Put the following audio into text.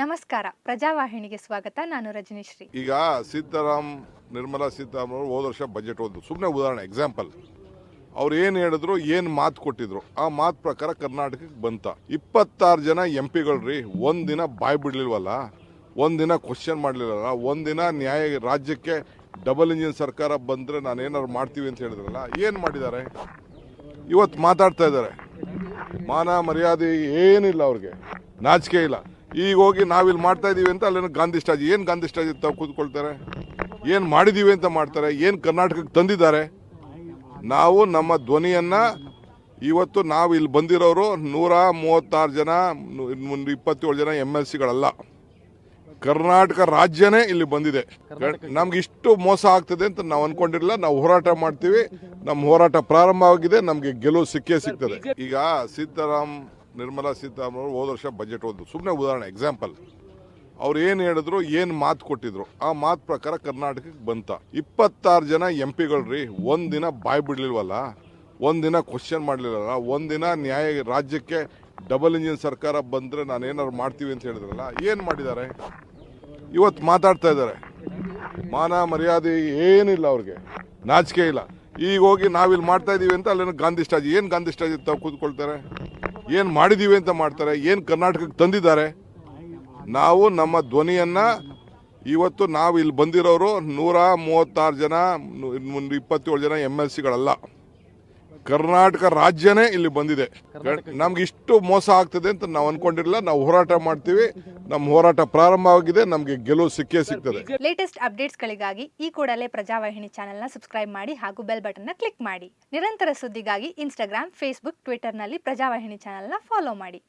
ನಮಸ್ಕಾರ. ಪ್ರಜಾವಾಹಿನಿಗೆ ಸ್ವಾಗತ. ನಾನು ರಜನೀಶ್ರೀ. ಈಗ ಸೀತಾರಾಮ್, ನಿರ್ಮಲಾ ಸೀತಾರಾಮ್ ಅವರು ಹೋದ ವರ್ಷ ಬಜೆಟ್ ಒಂದು ಸುಮ್ಮನೆ ಉದಾಹರಣೆ ಎಕ್ಸಾಂಪಲ್ ಅವ್ರು ಏನು ಹೇಳಿದ್ರು, ಏನು ಮಾತು ಕೊಟ್ಟಿದ್ರು, ಆ ಮಾತು ಪ್ರಕಾರ ಕರ್ನಾಟಕಕ್ಕೆ ಬಂತ. ಇಪ್ಪತ್ತಾರು ಜನ ಎಂ ಪಿಗಳ್ರಿ ಒಂದಿನ ಬಾಯ್ ಬಿಡ್ಲಿಲ್ವಲ್ಲ? ಒಂದಿನ ಕ್ವಶನ್ ಮಾಡಲಿಲ್ಲಲ್ಲ? ಒಂದಿನ ನ್ಯಾಯ, ರಾಜ್ಯಕ್ಕೆ ಡಬಲ್ ಇಂಜಿನ್ ಸರ್ಕಾರ ಬಂದರೆ ನಾನು ಏನಾದ್ರು ಮಾಡ್ತೀವಿ ಅಂತ ಹೇಳಿದ್ರಲ್ಲ, ಏನು ಮಾಡಿದ್ದಾರೆ? ಇವತ್ತು ಮಾತಾಡ್ತಾ ಇದ್ದಾರೆ. ಮಾನ ಮರ್ಯಾದೆ ಏನಿಲ್ಲ ಅವ್ರಿಗೆ. ನಾಚಿಕೆ ಇಲ್ಲ. ಈಗ ಹೋಗಿ ನಾವಿಲ್ಲಿ ಮಾಡ್ತಾ ಇದೀವಿ ಅಂತ ಅಲ್ಲೇನೋ ಗಾಂಧಿ ಸ್ಟಾಜ್ ಏನು ಗಾಂಧಿ ಸ್ಟಾಜ್ ತಾವು ಕೂತ್ಕೊಳ್ತಾರೆ? ಏನು ಮಾಡಿದೀವಿ ಅಂತ ಮಾಡ್ತಾರೆ? ಏನು ಕರ್ನಾಟಕಕ್ಕೆ ತಂದಿದ್ದಾರೆ? ನಾವು ನಮ್ಮ ಧ್ವನಿಯನ್ನು ಇವತ್ತು ನಾವು ಇಲ್ಲಿ ಬಂದಿರೋರು ನೂರ ಮೂವತ್ತಾರು ಜನ ಇಪ್ಪತ್ತೇಳು ಜನ ಎಂ ಎಲ್ ಸಿಗಳಲ್ಲ ಕರ್ನಾಟಕ ರಾಜ್ಯನೇ ಇಲ್ಲಿ ಬಂದಿದೆ. ನಮ್ಗೆ ಇಷ್ಟು ಮೋಸ ಆಗ್ತದೆ ಅಂತ ನಾವು ಅನ್ಕೊಂಡಿರಲಿಲ್ಲ. ನಾವು ಹೋರಾಟ ಮಾಡ್ತೀವಿ. ನಮ್ಮ ಹೋರಾಟ ಪ್ರಾರಂಭ ಆಗಿದೆ ನಮಗೆ ಗೆಲುವು ಸಿಕ್ಕೇ ಸಿಗ್ತದೆ. ಈಗ ಸೀತಾರಾಮ್ ನಿರ್ಮಲಾ ಸೀತಾರಾಮನ್ ಅವರು ಹೋದ ವರ್ಷ ಬಜೆಟ್ ಓದು ಸುಮ್ಮನೆ ಉದಾಹರಣೆ ಎಕ್ಸಾಂಪಲ್ ಅವ್ರು ಏನು ಹೇಳಿದ್ರು, ಏನು ಮಾತು ಕೊಟ್ಟಿದ್ರು, ಆ ಮಾತು ಪ್ರಕಾರ ಕರ್ನಾಟಕಕ್ಕೆ ಬಂತ. ಇಪ್ಪತ್ತಾರು ಜನ ಎಂ ಪಿಗಳ್ರಿ ಒಂದಿನ ಬಾಯ್ ಬಿಡ್ಲಿಲ್ವಲ್ಲ? ಒಂದಿನ ಕ್ವಶನ್ ಮಾಡಲಿಲ್ಲಲ್ಲ? ಒಂದಿನ ನ್ಯಾಯ, ರಾಜ್ಯಕ್ಕೆ ಡಬಲ್ ಇಂಜಿನ್ ಸರ್ಕಾರ ಬಂದರೆ ನಾನು ಏನಾದ್ರು ಮಾಡ್ತೀವಿ ಅಂತ ಹೇಳಿದ್ರಲ್ಲ, ಏನು ಮಾಡಿದ್ದಾರೆ? ಇವತ್ತು ಮಾತಾಡ್ತಾ ಇದ್ದಾರೆ. ಮಾನ ಮರ್ಯಾದೆ ಏನಿಲ್ಲ ಅವ್ರಿಗೆ. ನಾಚಿಕೆ ಇಲ್ಲ. ಈಗ ಹೋಗಿ ನಾವಿಲ್ಲಿ ಮಾಡ್ತಾ ಇದ್ದೀವಿ ಅಂತ ಅಲ್ಲೇನೋ ಗಾಂಧಿ ಸ್ಟಾಜಿ ಏನು ಗಾಂಧಿ ಸ್ಟಾಜಿ ತಾವು ಕೂತ್ಕೊಳ್ತಾರೆ? ಏನು ಮಾಡಿದೀವಿ ಅಂತ ಮಾಡ್ತಾರೆ, ಏನು ಕರ್ನಾಟಕಕ್ಕೆ ತಂದಿದ್ದಾರೆ? ನಾವು ನಮ್ಮ ಧ್ವನಿಯನ್ನ ಇವತ್ತು ನಾವು ಇಲ್ಲಿ ಬಂದಿರೋರು ನೂರ ಮೂವತ್ತಾರು ಜನ ಇಪ್ಪತ್ತೇಳು ಜನ ಎಂ ಎಲ್ ಸಿಗಳಲ್ಲ ಕರ್ನಾಟಕ ರಾಜ್ಯನೇ ಇಲ್ಲಿ ಬಂದಿದೆ. ನಮ್ಗೆ ಇಷ್ಟು ಮೋಸ ಆಗ್ತದೆ ಅಂತ ನಾವು ಅನ್ಕೊಂಡಿರಲಿಲ್ಲ. ನಾವು ಹೋರಾಟ ಮಾಡ್ತೀವಿ. ನಮ್ಮ ಹೋರಾಟ ಪ್ರಾರಂಭ ಆಗಿದೆ. ನಮಗೆ ಗೆಲುವು ಸಿಕ್ಕೇ ಸಿಗ್ತದೆ. ಲೇಟೆಸ್ಟ್ ಅಪ್ಡೇಟ್ಸ್ಗಳಿಗಾಗಿ ಈ ಕೂಡಲೇ ಪ್ರಜಾವಾಹಿನಿ ಚಾನೆಲ್ನ ಸಬ್ಸ್ಕ್ರೈಬ್ ಮಾಡಿ ಹಾಗೂ ಬೆಲ್ ಬಟನ್ನ ಕ್ಲಿಕ್ ಮಾಡಿ. ನಿರಂತರ ಸುದ್ದಿಗಾಗಿ ಇನ್ಸ್ಟಾಗ್ರಾಮ್ ಫೇಸ್ಬುಕ್ ಟ್ವಿಟರ್ನಲ್ಲಿ ಪ್ರಜಾವಾಹಿನಿ ಚಾನೆಲ್ನ ಫಾಲೋ ಮಾಡಿ.